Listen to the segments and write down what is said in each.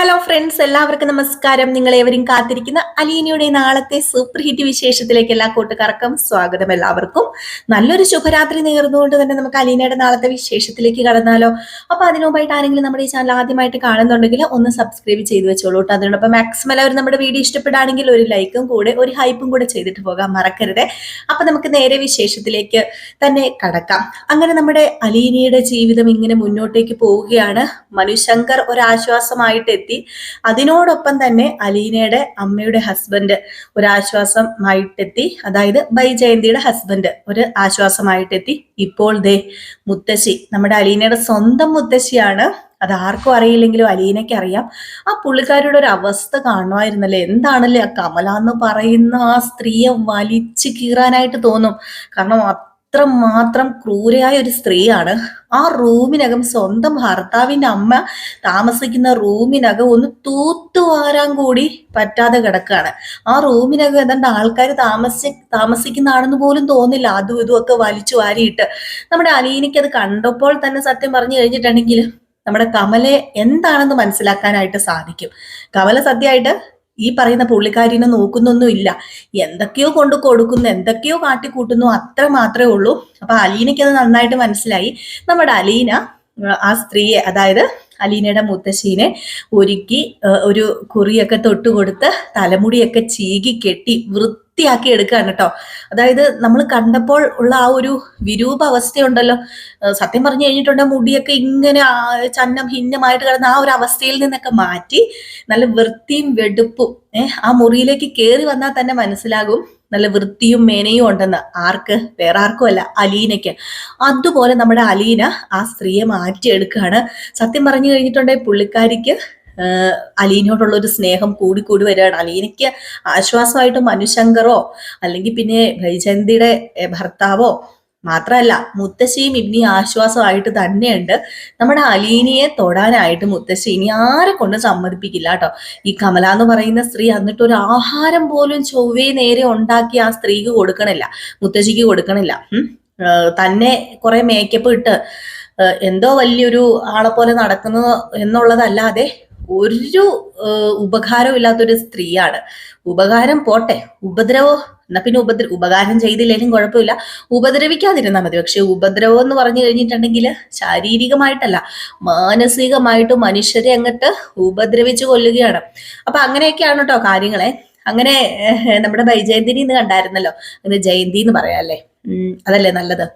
Hello friends എല്ലാവർക്കും നമസ്കാരം. നിങ്ങൾ ഏവരും കാത്തിരിക്കുന്ന അലീനയുടെ നാളത്തെ സൂപ്പർ ഹിറ്റ് വിശേഷത്തിലേക്ക് എല്ലാ കൂട്ടുകാർക്കും സ്വാഗതം എല്ലാവർക്കും. നല്ലൊരു ശുഭരാത്രി നേർന്നുകൊണ്ട് തന്നെ നമുക്ക് അലീനയുടെ നാളത്തെ വിശേഷത്തിലേക്ക് കടന്നാലോ. അപ്പൊ അതിനു മുമ്പായിട്ട് ആരെങ്കിലും നമ്മുടെ ഈ ചാനൽ ആദ്യമായിട്ട് കാണുന്നുണ്ടെങ്കിൽ ഒന്ന് സബ്സ്ക്രൈബ് ചെയ്ത് വെച്ചോളൂ കേട്ടോ. അതിനോടൊപ്പം മാക്സിമം എല്ലാവരും നമ്മുടെ വീഡിയോ ഇഷ്ടപ്പെടുകയാണെങ്കിൽ ഒരു ലൈക്കും കൂടെ ഒരു ഹൈപ്പും കൂടെ ചെയ്തിട്ട് പോകാൻ മറക്കരുത്. അപ്പൊ നമുക്ക് നേരെ വിശേഷത്തിലേക്ക് തന്നെ കടക്കാം. അങ്ങനെ നമ്മുടെ അലീനയുടെ ജീവിതം ഇങ്ങനെ മുന്നോട്ടേക്ക് പോവുകയാണ്. മനുശങ്കർ ഒരാശ്വാസമായിട്ട് എത്തി. അതിനോടൊപ്പം തന്നെ അലീനയുടെ അമ്മയുടെ ഹസ്ബൻഡ് ഒരു ആശ്വാസമായിട്ടെത്തി അതായത് ബൈജയന്തിയുടെ ഹസ്ബൻഡ് ഒരു ആശ്വാസമായിട്ടെത്തി. ഇപ്പോൾ ദേ മുത്തശ്ശി നമ്മുടെ അലീനയുടെ സ്വന്തം മുത്തശ്ശിയാണ്. അത് ആർക്കും അറിയില്ലെങ്കിലും അലീനയ്ക്ക് അറിയാം ആ പുള്ളിക്കാരിയുടെ ഒരു അവസ്ഥ കാണുമായിരുന്നല്ലേ? എന്താണല്ലേ ആ കമല എന്ന് പറയുന്ന ആ സ്ത്രീയെ വലിച്ചു കീറാനായിട്ട് തോന്നും. കാരണം അത്ര മാത്രം ക്രൂരയായ ഒരു സ്ത്രീയാണ്. ആ റൂമിനകം സ്വന്തം ഭർത്താവിന്റെ അമ്മ താമസിക്കുന്ന റൂമിനകം ഒന്ന് തൂത്തുവാരാൻ കൂടി പറ്റാതെ കിടക്കാണ് ആ റൂമിനകം ഏതാണ്ട് ആൾക്കാർ താമസി താമസിക്കുന്നതാണെന്ന് പോലും തോന്നില്ല. അതും ഇതും ഒക്കെ വലിച്ചു വാരിയിട്ട്. നമ്മുടെ അലീനയ്ക്ക് അത് കണ്ടപ്പോൾ തന്നെ സത്യം പറഞ്ഞു കഴിഞ്ഞിട്ടുണ്ടെങ്കിൽ നമ്മുടെ കമലെ എന്താണെന്ന് മനസ്സിലാക്കാനായിട്ട് സാധിക്കും. കമല സത്യമായിട്ട് ഈ പറയുന്ന പുള്ളിക്കാരിനെ നോക്കുന്നൊന്നുമില്ല. എന്തൊക്കെയോ കൊണ്ട് കൊടുക്കുന്നു എന്തൊക്കെയോ കാട്ടിക്കൂട്ടുന്നു അത്ര മാത്രമേ ഉള്ളൂ. അപ്പൊ അലീനയ്ക്ക് അത് നന്നായിട്ട് മനസ്സിലായി. നമ്മുടെ അലീന ആ, സ്ത്രീയെ അതായത് അലീനയുടെ മുത്തശ്ശീനെ ഒരുക്കി ഒരു കുറിയൊക്കെ തൊട്ടുകൊടുത്ത് തലമുടിയൊക്കെ ചീകി കെട്ടി വൃത്തിയാക്കി എടുക്കുകയാണ് കേട്ടോ അതായത് നമ്മൾ കണ്ടപ്പോൾ ഉള്ള ആ ഒരു വിരൂപ അവസ്ഥയുണ്ടല്ലോ സത്യം പറഞ്ഞു കഴിഞ്ഞിട്ടുണ്ടെങ്കിൽ മുടിയൊക്കെ ഇങ്ങനെ ചന്നം ഭിന്നമായിട്ട് കിടന്ന ആ ഒരു അവസ്ഥയിൽ നിന്നൊക്കെ മാറ്റി നല്ല വൃത്തിയും വെടുപ്പും ആ മുറിയിലേക്ക് കയറി വന്നാൽ തന്നെ മനസ്സിലാകും നല്ല വൃത്തിയും മേനയും ഉണ്ടെന്ന് ആർക്ക്? വേറെ ആർക്കും അല്ല അലീനയ്ക്ക്. അതുപോലെ നമ്മുടെ അലീന ആ സ്ത്രീയെ മാറ്റിയെടുക്കുകയാണ്. സത്യം പറഞ്ഞു കഴിഞ്ഞിട്ടുണ്ടെങ്കിൽ പുള്ളിക്കാരിക്ക് അലീനോടുള്ള ഒരു സ്നേഹം കൂടി കൂടി വരികയാണ്. അലീനയ്ക്ക് ആശ്വാസമായിട്ട് മനുശങ്കറോ അല്ലെങ്കിൽ പിന്നെ വൈജയന്തിയുടെ ഭർത്താവോ മാത്രമല്ല മുത്തശ്ശിയും ഇനി ആശ്വാസമായിട്ട് തന്നെയുണ്ട്. നമ്മുടെ അലീനിയെ തൊടാനായിട്ട് മുത്തശ്ശി ഇനി ആരെ കൊണ്ട് സമ്മതിപ്പിക്കില്ല കേട്ടോ. ഈ കമല എന്ന് പറയുന്ന സ്ത്രീ എന്നിട്ട് ഒരു ആഹാരം പോലും ചൊവ്വേ നേരെ ഉണ്ടാക്കി ആ സ്ത്രീക്ക് കൊടുക്കണില്ല. മുത്തശ്ശിക്ക് കൊടുക്കണില്ല. തന്നെ കുറെ മേക്കപ്പ് ഇട്ട് എന്തോ വലിയൊരു ആളെ പോലെ നടക്കുന്നത് എന്നുള്ളതല്ലാതെ ഒരു ഇല്ലാത്തൊരു സ്ത്രീയാണ്. ഉപകാരം പോട്ടെ. ഉപദ്രവോ? എന്നാ പിന്നെ ഉപദ്ര ഉപകാരം ചെയ്തില്ലെങ്കിലും കുഴപ്പമില്ല. ഉപദ്രവിക്കാതിരുന്നാൽ മതി. പക്ഷെ ഉപദ്രവം എന്ന് പറഞ്ഞു കഴിഞ്ഞിട്ടുണ്ടെങ്കിൽ ശാരീരികമായിട്ടല്ല മാനസികമായിട്ട് മനുഷ്യരെ അങ്ങോട്ട് ഉപദ്രവിച്ചു കൊല്ലുകയാണ്. അപ്പൊ അങ്ങനെയൊക്കെയാണ് കേട്ടോ കാര്യങ്ങളെ. അങ്ങനെ നമ്മുടെ ബൈജയന്തിനി ഇന്ന് കണ്ടായിരുന്നല്ലോ? അങ്ങനെ ജയന്തി എന്ന് പറയാം അല്ലേ? അതല്ലേ നല്ലത്?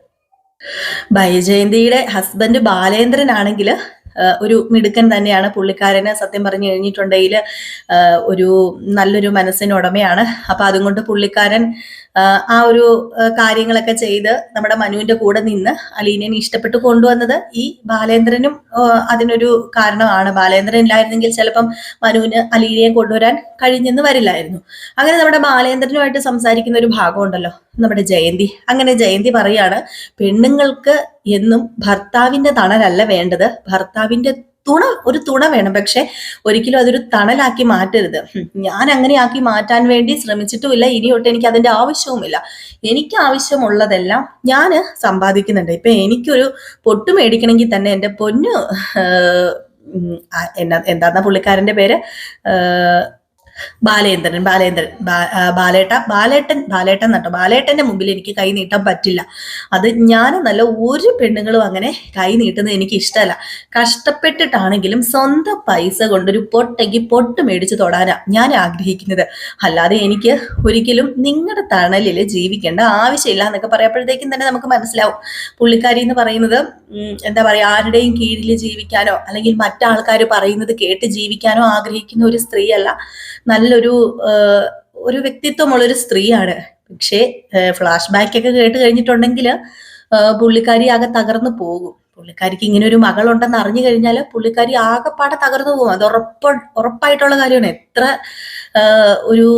ബൈജയന്തിയുടെ ഹസ്ബൻഡ് ബാലേന്ദ്രൻ ആണെങ്കിൽ ഒരു മിടുക്കൻ തന്നെയാണ് പുള്ളിക്കാരന് സത്യം പറഞ്ഞു കഴിഞ്ഞിട്ടുണ്ടെങ്കിൽ ഒരു നല്ലൊരു മനസ്സിനുടമയാണ് അപ്പൊ അതുകൊണ്ട് പുള്ളിക്കാരൻ ആ, ഒരു കാര്യങ്ങളൊക്കെ ചെയ്ത് നമ്മുടെ മനുവിന്റെ കൂടെ നിന്ന് അലീനയെ ഇഷ്ടപ്പെട്ട് കൊണ്ടുവന്നത് ഈ ബാലേന്ദ്രനും അതിനൊരു കാരണമാണ്. ബാലേന്ദ്രൻ ഇല്ലായിരുന്നെങ്കിൽ ചിലപ്പം മനുവിന് അലീനയെ കൊണ്ടുവരാൻ കഴിഞ്ഞെന്ന് വരില്ലായിരുന്നു. അങ്ങനെ നമ്മുടെ ബാലേന്ദ്രനുമായിട്ട് സംസാരിക്കുന്ന ഒരു ഭാഗമുണ്ടല്ലോ നമ്മുടെ ജയന്തി. അങ്ങനെ ജയന്തി പറയാണ് പെണ്ണുങ്ങൾക്ക് എന്നും ഭർത്താവിന്റെ തണലല്ല വേണ്ടത്. ഭർത്താവിന്റെ തുണ ഒരു തുണ വേണം. പക്ഷെ ഒരിക്കലും അതൊരു തണലാക്കി മാറ്റരുത്. ഞാൻ അങ്ങനെ ആക്കി മാറ്റാൻ വേണ്ടി ശ്രമിച്ചിട്ടുമില്ല. ഇനി തൊട്ട് എനിക്ക് അതിന്റെ ആവശ്യവുമില്ല. എനിക്ക് ആവശ്യമുള്ളതെല്ലാം ഞാൻ സമ്പാദിക്കുന്നുണ്ട്. ഇപ്പൊ എനിക്കൊരു പൊട്ട് മേടിക്കണമെങ്കിൽ തന്നെ എന്റെ പൊന്നു എന്നാ എന്താന്നാ പുള്ളിക്കാരന്റെ പേര് ബാലേന്ദ്രൻ ബാലേന്ദ്രൻ ബാലേട്ട ബാലേട്ടൻ ബാലേട്ടൻ നട്ടോ ബാലേട്ടന്റെ മുമ്പിൽ എനിക്ക് കൈ നീട്ടാൻ പറ്റില്ല. അത് ഞാൻ നല്ല ഒരു പെണ്ണുങ്ങളും അങ്ങനെ കൈ നീട്ടുന്നത് എനിക്ക് ഇഷ്ടമല്ല. കഷ്ടപ്പെട്ടിട്ടാണെങ്കിലും സ്വന്തം പൈസ കൊണ്ടൊരു പൊട്ടയ്ക്ക് പൊട്ട് മേടിച്ച് തൊടാനാ ഞാൻ ആഗ്രഹിക്കുന്നത്. അല്ലാതെ എനിക്ക് ഒരിക്കലും നിങ്ങളുടെ തണലിൽ ജീവിക്കേണ്ട ആവശ്യമില്ല എന്നൊക്കെ പറയപ്പോഴത്തേക്കും തന്നെ നമുക്ക് മനസ്സിലാവും. പുള്ളിക്കാരി എന്ന് പറയുന്നത് എന്താ പറയാ ആരുടെയും കീഴിൽ ജീവിക്കാനോ അല്ലെങ്കിൽ മറ്റാൾക്കാർ പറയുന്നത് കേട്ട് ജീവിക്കാനോ ആഗ്രഹിക്കുന്ന ഒരു സ്ത്രീയല്ല. നല്ലൊരു ഒരു വ്യക്തിത്വമുള്ള ഒരു സ്ത്രീയാണ്. പക്ഷേ ഫ്ലാഷ് ബാക്ക് ഒക്കെ കേട്ട് കഴിഞ്ഞിട്ടുണ്ടെങ്കിൽ പുള്ളിക്കാരി ആകെ തകർന്നു പോകും. പുള്ളിക്കാരിക്ക് ഇങ്ങനെ ഒരു മകളുണ്ടെന്ന് അറിഞ്ഞു കഴിഞ്ഞാൽ പുള്ളിക്കാരി ആകെപ്പാടെ തകർന്നു പോകും. അത് ഉറപ്പ ഉറപ്പായിട്ടുള്ള കാര്യമാണ്. എത്ര ഒരു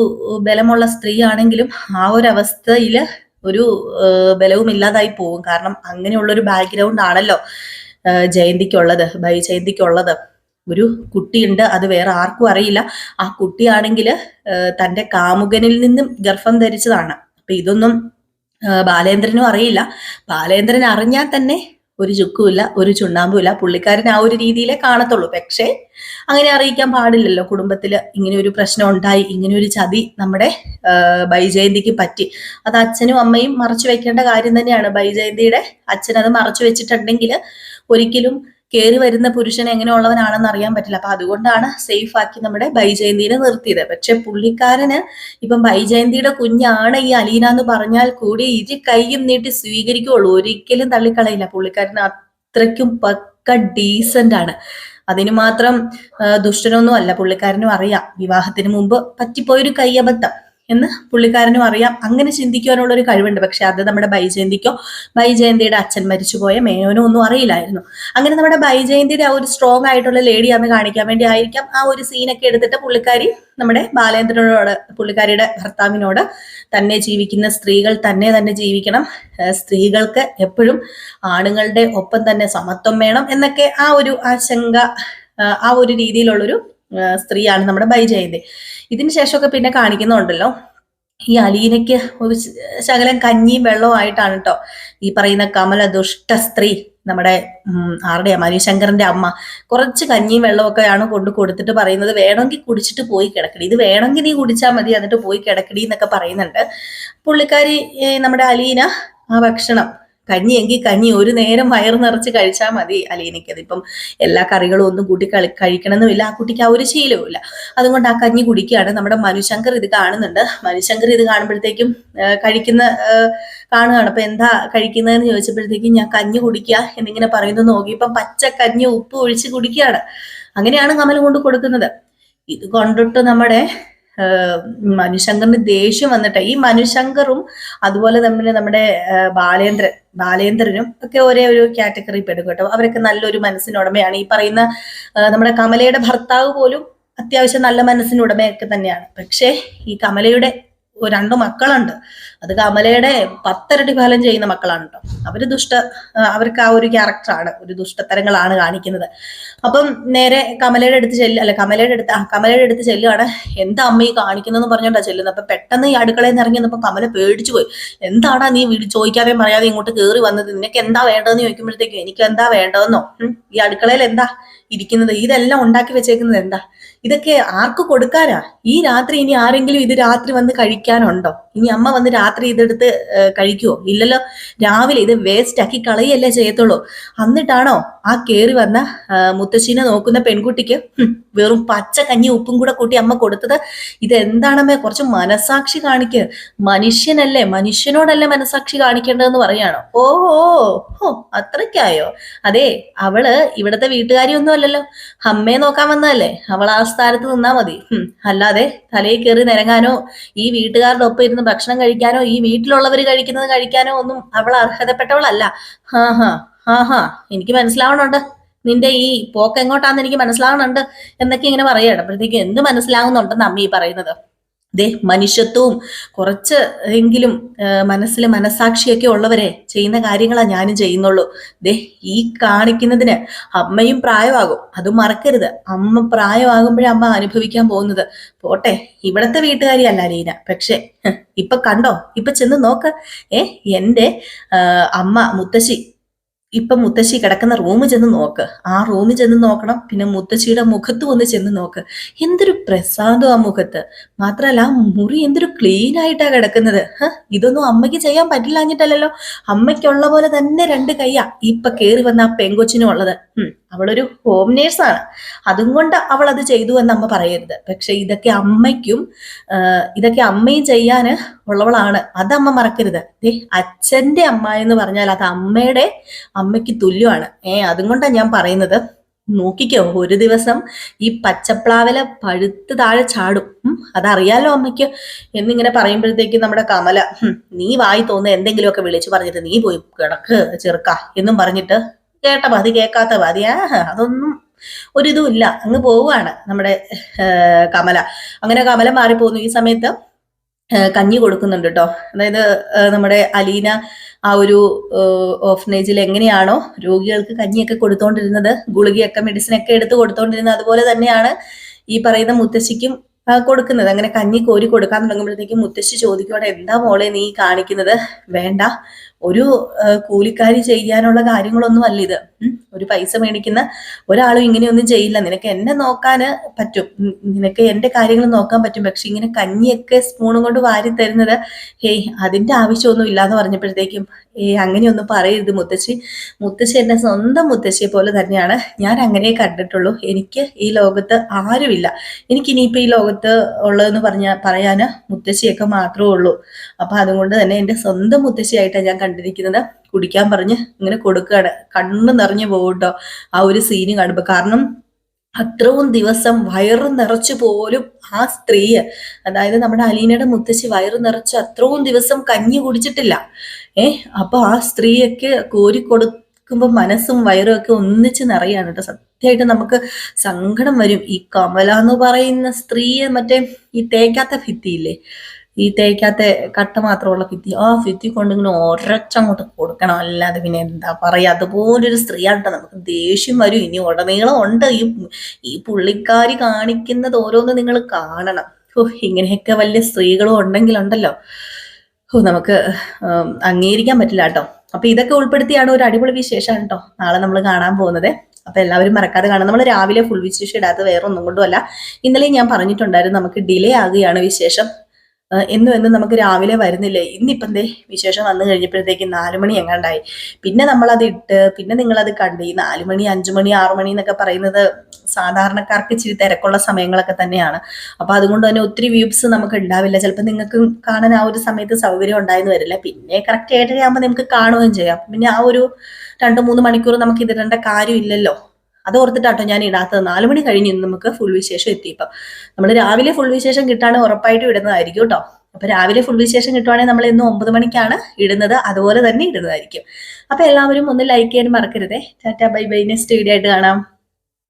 ബലമുള്ള സ്ത്രീ ആണെങ്കിലും ആ ഒരു അവസ്ഥയിൽ ഒരു ബലവും ഇല്ലാതായി പോകും. കാരണം അങ്ങനെയുള്ളൊരു ബാക്ക്ഗ്രൗണ്ട് ആണല്ലോ ജയന്തിക്കുള്ളത് ബൈ ജയന്തിക്കുള്ളത് ഒരു കുട്ടിയുണ്ട് അത് വേറെ ആർക്കും അറിയില്ല. ആ കുട്ടിയാണെങ്കിൽ തന്റെ കാമുകനിൽ നിന്നും ഗർഭം ധരിച്ചതാണ്. അപ്പൊ ഇതൊന്നും ബാലേന്ദ്രനും അറിയില്ല. ബാലേന്ദ്രൻ അറിഞ്ഞാൽ തന്നെ ഒരു ചുക്കുമില്ല ഒരു ചുണ്ണാമ്പുമില്ല. പുള്ളിക്കാരൻ ആ ഒരു രീതിയിലേ കാണത്തുള്ളൂ. പക്ഷേ അങ്ങനെ അറിയിക്കാൻ പാടില്ലല്ലോ. കുടുംബത്തിൽ ഇങ്ങനെ ഒരു പ്രശ്നം ഉണ്ടായി ഇങ്ങനെ ഒരു ചതി നമ്മുടെ ബൈജയന്തിക്ക് പറ്റി. അത് അച്ഛനും അമ്മയും മറച്ചു വെക്കേണ്ട കാര്യം തന്നെയാണ്. ബൈജയന്തിയുടെ അച്ഛൻ അത് മറച്ചു വെച്ചിട്ടുണ്ടെങ്കിൽ ഒരിക്കലും കയറി വരുന്ന പുരുഷൻ എങ്ങനെയുള്ളവനാണെന്ന് അറിയാൻ പറ്റില്ല. അപ്പൊ അതുകൊണ്ടാണ് സേഫ് ആക്കി നമ്മുടെ ബൈജയന്തിനെ നിർത്തിയത്. പക്ഷെ പുള്ളിക്കാരന് ഇപ്പം ബൈജയന്തിയുടെ കുഞ്ഞാണ് ഈ അലീന എന്ന് പറഞ്ഞാൽ കൂടി ഇരു കൈയും നീട്ടി സ്വീകരിക്കുകയുള്ളൂ ഒരിക്കലും തള്ളിക്കളയില്ല. പുള്ളിക്കാരൻ അത്രയ്ക്കും പക്ക ഡീസന്റ് ആണ്. അതിന് മാത്രം ദുഷ്ടനൊന്നും അല്ല. പുള്ളിക്കാരനും അറിയാം. വിവാഹത്തിന് മുമ്പ് പറ്റിപ്പോയൊരു കയ്യബദ്ധം എന്ന് പുള്ളിക്കാരനും അറിയാം. അങ്ങനെ ചിന്തിക്കുവാനുള്ള ഒരു കഴിവുണ്ട്. പക്ഷെ അത് നമ്മുടെ ബൈജയന്തിക്കോ ബൈജയന്തിയുടെ അച്ഛൻ മരിച്ചുപോയ മേനോനോ ഒന്നും അറിയില്ലായിരുന്നു. അങ്ങനെ നമ്മുടെ ബൈജയന്തിയുടെ ആ ഒരു സ്ട്രോങ് ആയിട്ടുള്ള ലേഡി അന്ന് കാണിക്കാൻ വേണ്ടി ആയിരിക്കാം. ആ ഒരു സീനൊക്കെ എടുത്തിട്ട് പുള്ളിക്കാരി നമ്മുടെ ബാലേന്ദ്രനോട് പുള്ളിക്കാരിയുടെ ഭർത്താവിനോട് തന്നെ ജീവിക്കുന്ന സ്ത്രീകൾ തന്നെ തന്നെ ജീവിക്കണം. സ്ത്രീകൾക്ക് എപ്പോഴും ആണുങ്ങളുടെ ഒപ്പം തന്നെ സമത്വം വേണം എന്നൊക്കെ ആ ഒരു ആശങ്ക ആ, ഒരു രീതിയിലുള്ളൊരു സ്ത്രീയാണ് നമ്മുടെ ബൈജയന്തി. ഇതിന് ശേഷമൊക്കെ പിന്നെ കാണിക്കുന്നുണ്ടല്ലോ. ഈ അലീനയ്ക്ക് ഒരു ശകലം കഞ്ഞിയും വെള്ളവും ആയിട്ടാണ് കേട്ടോ ഈ പറയുന്ന കമല ദുഷ്ട സ്ത്രീ നമ്മുടെ ആരുടെ ആരുടെയാ മണിശങ്കറിന്റെ അമ്മ. കുറച്ച് കഞ്ഞിയും വെള്ളമൊക്കെയാണ് കൊണ്ട് കൊടുത്തിട്ട് പറയുന്നത്. വേണമെങ്കിൽ കുടിച്ചിട്ട് പോയി കിടക്കടി. ഇത് വേണമെങ്കിൽ നീ കുടിച്ചാൽ മതി എന്നിട്ട് പോയി കിടക്കടി എന്നൊക്കെ പറയുന്നുണ്ട്. പുള്ളിക്കാരി നമ്മുടെ അലീന ആ ഭക്ഷണം കഞ്ഞി എങ്കിൽ കഞ്ഞി ഒരു നേരം വയറ് നിറച്ച് കഴിച്ചാൽ മതി. അലീനയ്ക്കത് ഇപ്പം എല്ലാ കറികളും ഒന്നും കൂട്ടി കളി കഴിക്കണമെന്നുമില്ല. ആ കുട്ടിക്ക് ആ ഒരു ശീലവുമില്ല. അതുകൊണ്ട് ആ കഞ്ഞി കുടിക്കുകയാണ്. നമ്മുടെ മനുശങ്കർ ഇത് കാണുന്നുണ്ട്. മനുശങ്കർ ഇത് കാണുമ്പോഴത്തേക്കും കഴിക്കുന്ന കാണുകയാണ്. അപ്പം എന്താ കഴിക്കുന്നതെന്ന് ചോദിച്ചപ്പോഴത്തേക്കും ഞാൻ കഞ്ഞി കുടിക്കുക എന്നിങ്ങനെ പറയുന്നു. നോക്കിയപ്പം പച്ച കഞ്ഞി ഉപ്പ് ഒഴിച്ച് കുടിക്കുകയാണ്. അങ്ങനെയാണ് കമൽ കൊണ്ട് കൊടുക്കുന്നത്. ഇത് കൊണ്ടിട്ട് നമ്മുടെ മനുശങ്കറിന് ദേഷ്യം വന്നിട്ട് ഈ മനുശങ്കറും അതുപോലെ തന്നെ നമ്മുടെ ബാലേന്ദ്രൻ ബാലേന്ദ്രനും ഒക്കെ ഒരേ ഒരു കാറ്റഗറി പെടും കേട്ടോ. അവരൊക്കെ നല്ലൊരു മനസ്സിനുടമയാണ്. ഈ പറയുന്ന നമ്മുടെ കമലയുടെ ഭർത്താവ് പോലും അത്യാവശ്യം നല്ല മനസ്സിനുടമയൊക്കെ തന്നെയാണ്. പക്ഷേ ഈ കമലയുടെ രണ്ടു മക്കളുണ്ട്. അത് കമലയുടെ പത്തരട്ടി ഫലം ചെയ്യുന്ന മക്കളാണ് കേട്ടോ അവർ ദുഷ്ട അവർക്ക് ആ ഒരു ക്യാരക്ടറാണ് ഒരു ദുഷ്ടത്തരങ്ങളാണ് കാണിക്കുന്നത്. അപ്പം നേരെ കമലയുടെ അടുത്ത് ചെല്ലു അല്ല കമലയുടെ അടുത്ത് കമലയുടെ അടുത്ത് ചെല്ലുകയാണ് എന്താ അമ്മ ഈ കാണിക്കുന്നതെന്ന് പറഞ്ഞോണ്ടാ ചെല്ലുന്നത്? അപ്പൊ പെട്ടെന്ന് ഈ അടുക്കളയിൽ നിന്ന് ഇറങ്ങി വന്നപ്പോ കമല പേടിച്ചു പോയി. എന്താടാ നീ വീട് ചോദിക്കാതെ പറയാതെ ഇങ്ങോട്ട് കയറി വന്നത്? നിനക്ക് എന്താ വേണ്ടതെന്ന് ചോദിക്കുമ്പോഴത്തേക്ക് എനിക്ക് എന്താ വേണ്ടതെന്നോ? ഈ അടുക്കളയിൽ എന്താ ഇരിക്കുന്നത്? ഇതെല്ലാം ഉണ്ടാക്കി വെച്ചേക്കുന്നത് എന്താ? ഇതൊക്കെ ആർക്ക് കൊടുക്കാനാ? ഈ രാത്രി ഇനി ആരെങ്കിലും ഇത് രാത്രി വന്ന് കഴിക്കാനുണ്ടോ? ഇനി അമ്മ വന്ന് രാത്രി ഇതെടുത്ത് കഴിക്കുവോ? ഇല്ലല്ലോ. രാവിലെ ഇത് വേസ്റ്റ് ആക്കി കളയല്ലേ ചെയ്യത്തുള്ളൂ. എന്നിട്ടാണോ ആ കേറി വന്ന മുത്തശ്ശീനെ നോക്കുന്ന പെൺകുട്ടിക്ക് വെറും പച്ച കഞ്ഞി ഉപ്പും കൂടെ കൂട്ടി അമ്മ കൊടുത്തത്? ഇത് എന്താണമ്മേ കുറച്ച് മനസാക്ഷി കാണിക്ക്. മനുഷ്യനല്ലേ മനുഷ്യനോടല്ലേ മനസാക്ഷി കാണിക്കേണ്ടതെന്ന് പറയാണോ? ഓ ഓ അത്രയ്ക്കായോ? അതെ അവൾ ഇവിടത്തെ വീട്ടുകാരിയൊന്നും അല്ലല്ലോ. അമ്മയെ നോക്കാൻ വന്നതല്ലേ. അവൾ ആ സ്ഥാനത്ത് നിന്നാ മതി. അല്ലാതെ തലയിൽ കയറി നിരങ്ങാനോ ഈ വീട്ടുകാരുടെ ഒപ്പം ഇരുന്ന് ഭക്ഷണം കഴിക്കാനോ ഈ വീട്ടിലുള്ളവർ കഴിക്കുന്നത് കഴിക്കാനോ ഒന്നും അവൾ അർഹതപ്പെട്ടവളല്ല. ഹാ ഹാ ഹാ ഹാ എനിക്ക് മനസ്സിലാവണുണ്ട്. നിന്റെ ഈ പോക്ക് എങ്ങോട്ടാന്ന് എനിക്ക് മനസ്സിലാവണുണ്ട് എന്നൊക്കെ ഇങ്ങനെ പറയണം. അപ്പോഴത്തേക്ക് എന്ത് മനസ്സിലാവുന്നുണ്ടെന്ന് അമ്മ ഈ പറയുന്നത്? ദേ മനുഷ്യത്വവും. കുറച്ച് എങ്കിലും മനസ്സിൽ മനസാക്ഷിയൊക്കെ ഉള്ളവരെ ചെയ്യുന്ന കാര്യങ്ങളാണ് ഞാനും ചെയ്യുന്നുള്ളൂ. ദേ ഈ കാണിക്കുന്നതിന് അമ്മയും പ്രായമാകും. അത് മറക്കരുത്. അമ്മ പ്രായമാകുമ്പോഴേ അമ്മ അനുഭവിക്കാൻ പോകുന്നത്. പോട്ടെ ഇവിടത്തെ വീട്ടുകാരിയല്ല ലീന. പക്ഷെ ഇപ്പൊ കണ്ടോ? ഇപ്പൊ ചെന്ന് നോക്ക്. ഏ എന്റെ അമ്മ മുത്തശ്ശി ഇപ്പൊ മുത്തശ്ശി കിടക്കുന്ന റൂമിൽ ചെന്ന് നോക്ക്. ആ റൂമിൽ ചെന്ന് നോക്കണം പിന്നെ മുത്തശ്ശിയുടെ മുഖത്ത് ഒന്ന് ചെന്ന് നോക്ക്. എന്തൊരു പ്രസാദം ആ മുഖത്ത്. മാത്രല്ല ആ മുറി എന്തൊരു ക്ലീൻ ആയിട്ടാ കിടക്കുന്നത്. ഇതൊന്നും അമ്മയ്ക്ക് ചെയ്യാൻ പറ്റില്ലാഞ്ഞിട്ടല്ലല്ലോ. അമ്മയ്ക്കുള്ള പോലെ തന്നെ രണ്ട് കൈയാ ഇപ്പൊ കേറി വന്ന ആ പെങ്കൊച്ചിനും ഉള്ളത്. അവളൊരു ഹോം നേഴ്സാണ് അതും കൊണ്ട് അവൾ അത് ചെയ്തു എന്ന് അമ്മ പറയരുത്. പക്ഷെ ഇതൊക്കെ അമ്മയ്ക്കും ഇതൊക്കെ അമ്മയും ചെയ്യാന് ഉള്ളവളാണ്. അത് അമ്മ മറക്കരുത് അച്ഛന്റെ അമ്മ എന്ന് പറഞ്ഞാൽ അത് അമ്മയുടെ അമ്മയ്ക്ക് തുല്യമാണ്. ഏ അതും കൊണ്ടാണ് ഞാൻ പറയുന്നത്. നോക്കിക്കോ ഒരു ദിവസം ഈ പച്ചപ്ലാവില പഴുത്ത് താഴെ ചാടും. അതറിയാലോ അമ്മയ്ക്ക്? എന്നിങ്ങനെ പറയുമ്പോഴത്തേക്കും നമ്മുടെ കമല നീ വായി തോന്നുന്ന എന്തെങ്കിലുമൊക്കെ വിളിച്ചു പറഞ്ഞിട്ട് നീ പോയി കിടക്ക് ചെറുക്ക എന്നും പറഞ്ഞിട്ട് കേട്ട മതി കേൾക്കാത്ത മതി ആ അതൊന്നും ഒരിതും ഇല്ല. അങ്ങ് പോവുകയാണ് നമ്മുടെ കമല. അങ്ങനെ കമല മാറിപ്പോകുന്നു. ഈ സമയത്ത് കഞ്ഞി കൊടുക്കുന്നുണ്ട് കേട്ടോ. അതായത് നമ്മുടെ അലീന ആ ഒരു ഓഫനേജിൽ എങ്ങനെയാണോ രോഗികൾക്ക് കഞ്ഞിയൊക്കെ കൊടുത്തോണ്ടിരുന്നത് ഗുളികയൊക്കെ മെഡിസിനൊക്കെ എടുത്ത് കൊടുത്തോണ്ടിരുന്നത് അതുപോലെ തന്നെയാണ് ഈ പറയുന്ന മുത്തശ്ശിക്കും കൊടുക്കുന്നത്. അങ്ങനെ കഞ്ഞി കോരി കൊടുക്കാൻ തുടങ്ങുമ്പോഴത്തേക്കും മുത്തശ്ശി ചോദിക്കുവാണ് എന്താ മോളെ നീ കാണിക്കുന്നത്? വേണ്ട. ഒരു കൂലിക്കാരി ചെയ്യാനുള്ള കാര്യങ്ങളൊന്നും അല്ല ഇത് ഒരു പൈസ മേടിക്കുന്ന ഒരാളും ഇങ്ങനെയൊന്നും ചെയ്യില്ല. നിനക്ക് എന്നെ നോക്കാന് പറ്റും. നിനക്ക് എന്റെ കാര്യങ്ങൾ നോക്കാൻ പറ്റും. പക്ഷെ ഇങ്ങനെ കഞ്ഞിയൊക്കെ സ്പൂണും കൊണ്ട് വാരി തരുന്നത് ഹേയ് അതിന്റെ ആവശ്യമൊന്നും ഇല്ലാന്ന് പറഞ്ഞപ്പോഴത്തേക്കും ഏ അങ്ങനെയൊന്നും പറയരുത് മുത്തശ്ശി. മുത്തശ്ശി എന്റെ സ്വന്തം മുത്തശ്ശിയെ പോലെ തന്നെയാണ്. ഞാൻ അങ്ങനെ കണ്ടിട്ടുള്ളൂ. എനിക്ക് ഈ ലോകത്ത് ആരുമില്ല. എനിക്ക് ഇനിയിപ്പോ ഈ ലോകത്ത് ഉള്ളതെന്ന് പറഞ്ഞ പറയാന് മുത്തശ്ശിയൊക്കെ മാത്രമേ ഉള്ളൂ. അപ്പൊ അതുകൊണ്ട് തന്നെ എന്റെ സ്വന്തം മുത്തശ്ശിയായിട്ടാണ് ഞാൻ കണ്ടിരിക്കുന്നത്. കുടിക്കാൻ പറഞ്ഞ് ഇങ്ങനെ കൊടുക്കുകയാണ് കണ്ണ് നിറഞ്ഞു പോകും കേട്ടോ ആ ഒരു സീന് കാണുമ്പോ. കാരണം അത്രയും ദിവസം വയറ് നിറച്ചു പോലും ആ സ്ത്രീ അതായത് നമ്മുടെ അലീനയുടെ മുത്തശ്ശി വയറ് നിറച്ച് അത്രയും ദിവസം കഞ്ഞി കുടിച്ചിട്ടില്ല. ഏ അപ്പൊ ആ സ്ത്രീയൊക്കെ കോരി കൊടുക്കുമ്പോ മനസ്സും വയറും ഒക്കെ ഒന്നിച്ച് നിറയാണ് കേട്ടോ സത്യമായിട്ട് നമുക്ക് സങ്കടം വരും. ഈ കമല എന്ന് പറയുന്ന സ്ത്രീയെ മറ്റേ ഈ തേക്കാത്ത ഭിത്തിയില്ലേ? ഈ തേക്കാത്ത കട്ട മാത്രമുള്ള ഭിത്തി ആ ഫിത്തി കൊണ്ട് ഇങ്ങനെ ഒരച്ചങ്ങോട്ട് കൊടുക്കണം. അല്ലാതെ പിന്നെ എന്താ പറയാ അതുപോലൊരു സ്ത്രീയാട്ടോ നമുക്ക് ദേഷ്യം വരും. ഇനി ഉടനീളം ഉണ്ട്. ഈ ഈ പുള്ളിക്കാരി കാണിക്കുന്നത് ഓരോന്ന് നിങ്ങൾ കാണണം. ഓ ഇങ്ങനെയൊക്കെ വലിയ സ്ത്രീകളും ഉണ്ടെങ്കിലുണ്ടല്ലോ. ഓ നമുക്ക് അംഗീകരിക്കാൻ പറ്റില്ല കേട്ടോ. അപ്പൊ ഇതൊക്കെ ഉൾപ്പെടുത്തിയാണ് ഒരു അടിപൊളി വിശേഷമാണ് കേട്ടോ. നാളെ നമ്മൾ കാണാൻ പോകുന്നത്. അപ്പൊ എല്ലാവരും മറക്കാതെ കാണാം നമ്മൾ രാവിലെ ഫുൾ വിശേഷം ഇടാത്ത വേറെ ഒന്നും കൊണ്ടുമല്ല. ഇന്നലെ ഞാൻ പറഞ്ഞിട്ടുണ്ടായിരുന്നു നമുക്ക് ഡിലേ ആകുകയാണ് വിശേഷം. എന്നും എന്നും നമുക്ക് രാവിലെ വരുന്നില്ലേ? ഇന്നിപ്പം ദേ വിശേഷം വന്നു കഴിഞ്ഞപ്പോഴത്തേക്ക് നാലുമണി എങ്ങാണ്ടായി. പിന്നെ നമ്മളത് ഇട്ട് പിന്നെ നിങ്ങളത് കണ്ട്. ഈ നാലുമണി അഞ്ചുമണി ആറുമണി മണി ആറു മണി എന്നൊക്കെ പറയുന്നത് സാധാരണക്കാർക്ക് ഇച്ചിരി തിരക്കുള്ള സമയങ്ങളൊക്കെ തന്നെയാണ്. അപ്പൊ അതുകൊണ്ട് തന്നെ ഒത്തിരി വ്യൂസ് നമുക്ക് ഉണ്ടാവില്ല. ചിലപ്പോൾ നിങ്ങൾക്ക് കാണാൻ ആ ഒരു സമയത്ത് സൗകര്യം ഉണ്ടായെന്ന് വരില്ല. പിന്നെ കറക്റ്റ് ഏഴര ആകുമ്പോൾ നമുക്ക് കാണുകയും ചെയ്യാം. പിന്നെ ആ ഒരു രണ്ട് മൂന്ന് മണിക്കൂർ നമുക്ക് ഇതിടേണ്ട കാര്യമില്ലല്ലോ. അത് ഓർത്തിട്ടാട്ടോ ഞാൻ ഇടാത്തത്. നാല് മണി കഴിഞ്ഞ് നമുക്ക് ഫുൾ വിശേഷം എത്തിയപ്പം നമ്മൾ രാവിലെ ഫുൾ വിശേഷം കിട്ടാണ് ഉറപ്പായിട്ട് ഇടുന്നതായിരിക്കും കേട്ടോ. അപ്പൊ രാവിലെ ഫുൾ വിശേഷം കിട്ടുവാണെങ്കിൽ നമ്മൾ ഇന്ന് ഒമ്പത് മണിക്കാണ് ഇടുന്നത്. അതുപോലെ തന്നെ ഇടുന്നതായിരിക്കും. അപ്പൊ എല്ലാവരും ഒന്ന് ലൈക്ക് ചെയ്യാൻ മറക്കരുതേ. Tata bye bye. Next video ആയിട്ട് കാണാം.